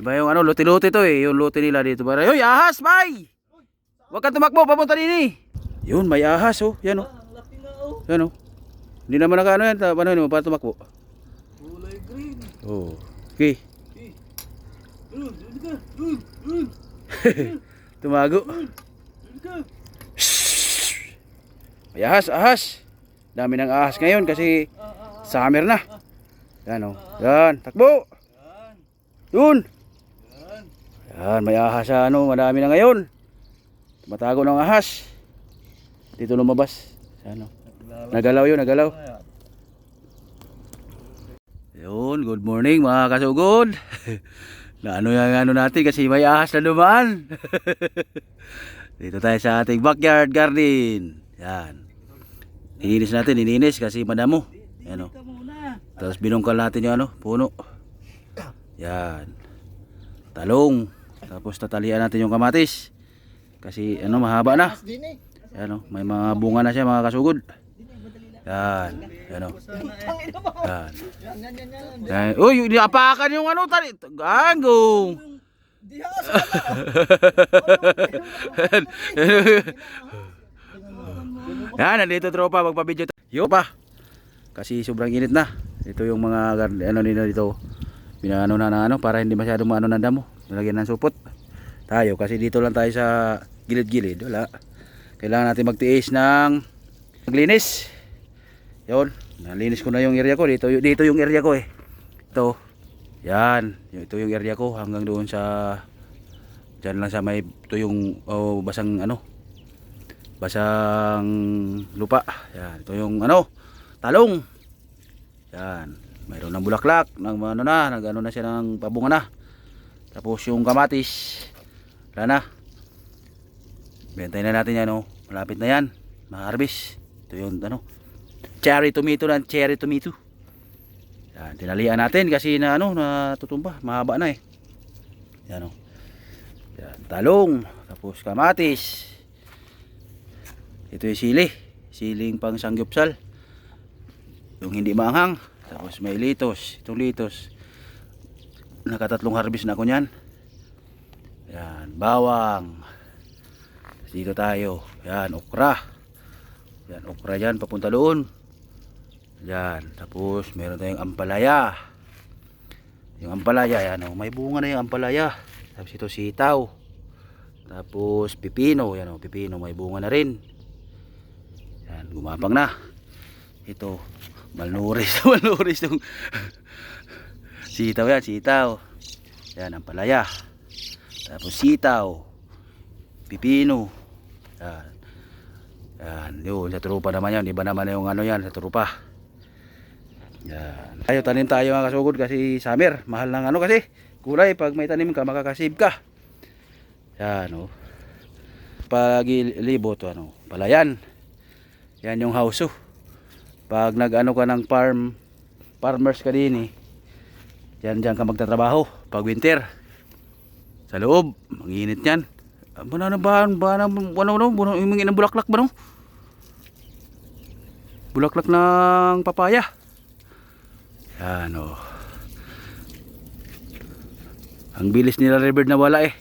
Iba yung ano, luti-luti to eh. Yung luti nila dito. Para, Hoy, ahas, bay! Huwag ka tumakbo, papunta din eh. Yun, may ahas oh. Yan oh. Yan oh. Hindi naman nakaano yan. Ta- Ano yun, para tumakbo. Kulay green. Oh. Okay. Tumago. May ahas, ahas. Dami ng ahas ngayon kasi summer na. Yan oh. Yan, takbo. Yan. Yun. Yan. May ahas sa ano, madami na ngayon. Matago ng ahas. Dito lumabas. Sa ano. Nagalaw yun, nagalaw. Yun, good morning mga kasugod. na ano yung ano natin kasi may ahas na dumaan. Dito tayo sa ating backyard garden. Yan. Ininis natin, ininis kasi madamo. Yan o. Dito muna. Tapos binungkal natin yung ano, puno. Yan. Talong. Tapos tatalian natin yung kamatis. Kasi ano, mahaba na. Eh. Yan o, may mga bunga na siya mga kasugod. Yan. Yan o. Tangin mo. Yan. Yan. Uy, niapakan yung ano, tali. Ha, Yan, nandito tropa, magpa-video. Yo pa. Kasi sobrang init na. Ito yung mga ano nila dito. Binaano na na ano para hindi masyado maano ng damo. Nilagyan ng supot. Tayo kasi dito lang tayo sa gilid-gilid. Wala. Kailangan natin magtiis ng maglinis. Yon, nalinis ko na yung area ko. Dito, dito yung area ko eh. Ito. Yan. Ito yung area ko hanggang doon sa Diyan lang sa may ito yung oh, basang ano basang lupa. Yan, ito yung ano, talong. Yan, mayroon ng bulaklak, ng ano na, nag ano na siya ng pabunga na. Tapos yung kamatis, wala na. Bentayin na natin yan, oh. malapit na yan, ma-harvest. Ito yung ano, cherry tomato na, cherry tomato. Yan, tinalian natin kasi na ano, natutumba, mahaba na eh. Yan oh. Yan, talong, tapos kamatis. Ito yung sili, siling pang sangyupsal. Yung hindi maanghang, tapos may litos, itong litos. Nakatatlong harvest na ako niyan. Yan, bawang. Dito tayo. Yan, okra. Yan, okra yan, papunta doon. Yan, tapos meron tayong ampalaya. Yung ampalaya, yan oh, may bunga na yung ampalaya. Tapos ito sitaw. Tapos pipino, yan oh, pipino may bunga na rin. Yan, gumapang na. Ito, malnuris, malnuris yung sitaw yan, sitaw. Yan, ampalaya. Tapos sitaw. Pipino. Yan. Yan, yun, sa trupa naman yan. Iba naman yung ano yan, sa trupa. Yan. Tayo tanim tayo mga kasugod kasi summer. Mahal ng ano kasi. Kulay pag may tanim ka makakasave ka. Yan oh. Pag ilibot ano, palayan. Yan yung house oh. Pag nag-ano ka ng farm farmers ka din eh. Yan diyan ka magtatrabaho pag winter. Sa loob, manginit yan. Bana na ba, bana, ano, ano, ano, yung mga bulaklak ba no? Bulaklak ng papaya. Yan o. Ang bilis nila Rebird na wala eh.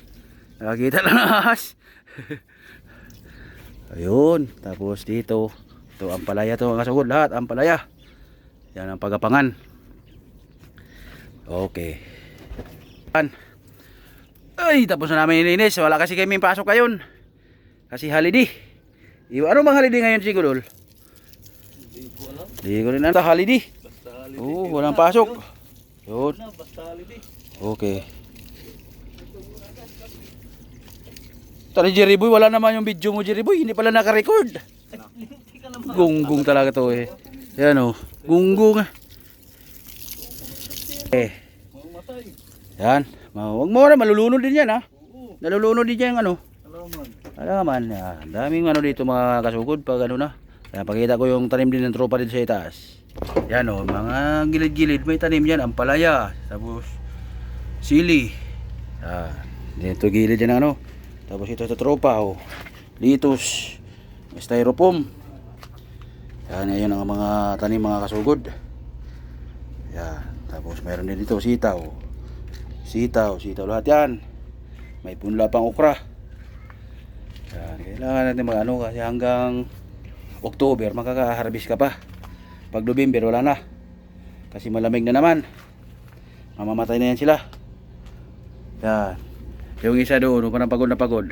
Nakakita lang ng ahas. Ayun. Tapos dito. Ito ang palaya to mga kasugod. Lahat ang palaya. Yan ang pagapangan. Okay. Yan. Ay, tapos na namin ininis. Wala kasi kami pasok ngayon. Kasi holiday. Iwa, ano bang holiday ngayon siguro? Hindi ko alam. Hindi ko rin alam. Holiday. Basta holiday. Oo, walang pasok. Yun. Basta holiday. Okay. Tali Jerry Boy, wala naman yung video mo Jerry Boy, hindi pala naka-record. Gunggong talaga to eh. Yan oh, gunggong. Eh. Yan. Huwag mo na, malulunod din yan ha. Oo. Nalulunod din yan ano. Alaman. Alaman. Daming ano dito mga kasugod pag ano na. Yan, pakita ko yung tanim din ng tropa dito sa itaas. Yan oh, mga gilid-gilid may tanim yan. Ampalaya, tapos sili. Yan. Dito gilid yan ano. Tapos ito sa tropa oh. Litos. Styrofoam. Yan, yan ang mga tanim mga kasugod. Yan. Tapos meron din dito sitaw. Sitaw, sitaw lahat yan. May punla pang okra. Yan, kailangan natin mag-ano kasi hanggang October makaka-harvest ka pa. Pag November wala na. Kasi malamig na naman. Mamamatay na yan sila. Yan. Yung isa doon, parang pagod na pagod.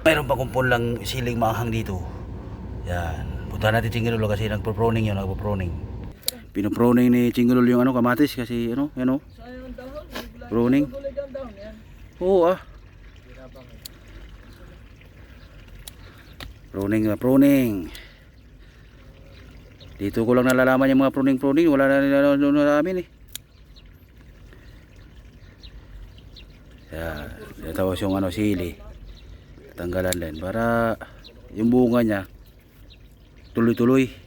Mayroon pa kumpon lang siling maanghang dito. Yan. Punta natin Chingirulo kasi nagpo-proning yun, nagpo-proning. Pinoproning ni Chingirulo yung ano, kamatis kasi ano, yan o. Sayang ang dahon. Bigla- Pruning. Oo ah. Pruning na pruning. Dito ko lang nalalaman yung mga pruning-pruning. Wala na nila doon namin eh. Yan. Yeah. Tapos yung ano, sili. Tanggalan din. Para yung bunga niya tuloy-tuloy.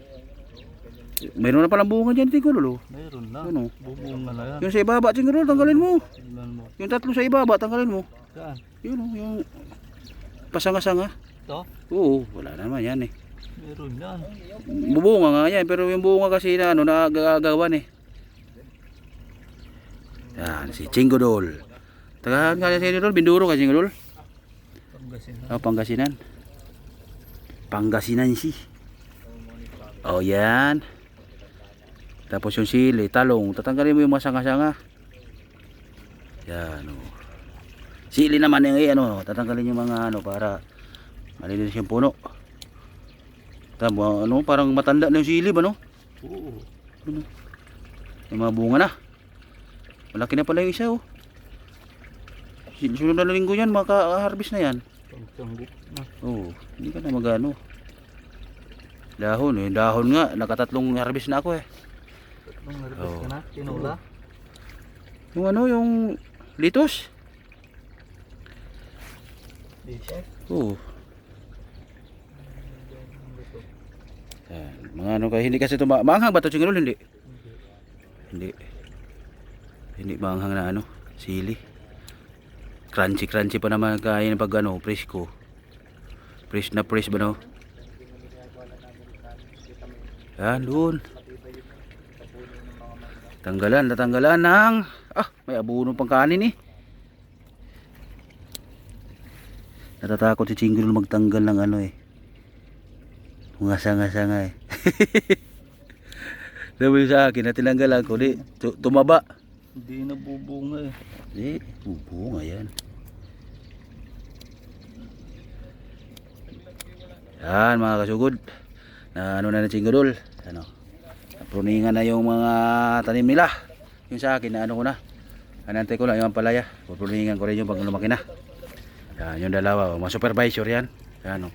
Mayroon na palang bunga dyan, Tingkulo. Meron na. Ano? Bubunga na yan. Yung sa ibaba, Tingkulo, tanggalin mo. Yung tatlo sa ibaba, tanggalin mo. Saan? Yun o, yung pasanga-sanga. Ito? Oo, wala naman yan eh. Meron yan. Bubunga nga yan, pero yung bunga kasi na ano, nagagawan eh. Yan, si Chingodol. Taga nga si Chingodol, Binduro ka Chingodol. Pangasinan. Oh, Pangasinan. Pangasinan si. Oh, yan. Tapos yung sili, talong, tatanggalin mo yung mga sanga-sanga. Yan, oh. Sili naman yung eh, ano, tatanggalin yung mga ano para malinis yung puno. Tama, ano, parang matanda na yung sili ba, no? Oo. Yung mga bunga na. Malaki na pala yung isa, oh. Sunod na linggo yan, maka-harvest na yan. Oo, hindi ka na magano. Dahon, eh. Dahon nga, nakatatlong harvest na ako eh. Tatlong harvest ka na. Tinula. Yung ano, yung litos. Dito. Oo. Yan, mga ano kaya, hindi kasi ito, ma- maanghang ba ito, Chingolol? Hindi. Hindi. Hindi maanghang na ano, sili. Crunchy, crunchy pa naman kain pag ano, presko. Fresh na fresh ba no? Yan, doon. Tanggalan, tatanggalan ng... Ah, may abuno pang kanin eh. Natatakot si Chinggol magtanggal ng ano eh. Mga sanga-sanga eh. Sabi sa akin na tinanggalan ko, di, tu- tumaba. Hindi na bubunga eh. Di, bubo nga yan. Yan mga kasugod. Na ano na na Chinggol. Ano. Pruningan na yung mga tanim nila. Yung sa akin ano ko na. Anantay ko lang yung palaya. Pupruningan ko rin yung pag lumaki na. Yan, yung dalawa, oh, mga supervisor yan. Yan, oh.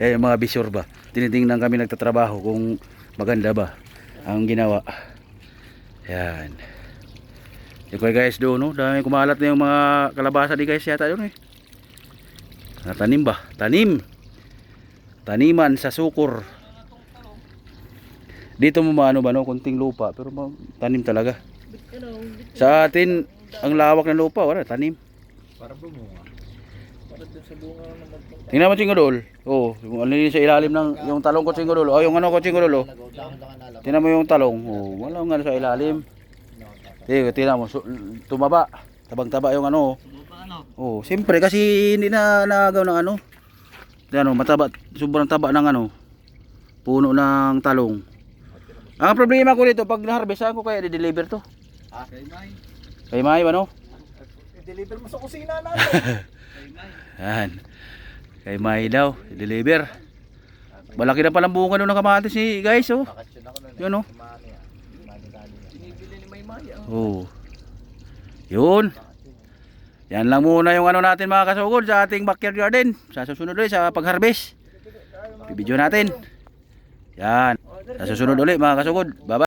yan yung mga bisyor ba. Tinitingnan kami nagtatrabaho kung maganda ba ang ginawa. Yan. Yung kaya guys doon, no? Dami kumalat na yung mga kalabasa di guys yata doon eh. Natanim ba? Tanim. Taniman sa sukur. Dito mo maano ba no? Kunting lupa. Pero tanim talaga. Sa atin, ang lawak ng lupa, wala, tanim. Para bumunga. Para sa bunga naman Tingnan mo chingodol. Oh, yung ano sa ilalim ng yung talong ko chingodol. Oh, yung ano ko chingodol. Oh. Tingnan mo yung talong. Oh, wala nga sa ilalim. Eh, tingnan mo, tumaba. Tabang-taba yung ano. Paano? Oh, siyempre kasi hindi na nagaw ng ano. Ano, mataba, sobrang taba ng ano. Puno ng talong. Ang problema ko dito, pag na-harvest, saan ko kaya i-deliver to? Ah, kay May. Kay May, ano? I-deliver mo sa kusina natin. kay May. Yan. Kay May daw, i-deliver. Malaki na palang bunga doon ng kamatis ni guys, oh. Nun. Yun, oh. Binibili ni May Maya. Oh. Yun. Yan lang muna yung ano natin mga kasugod sa ating backyard garden. Sa susunod ulit sa pag-harvest. Bibidyo natin. Yan. Sa susunod ulit mga kasugod. Bye-bye.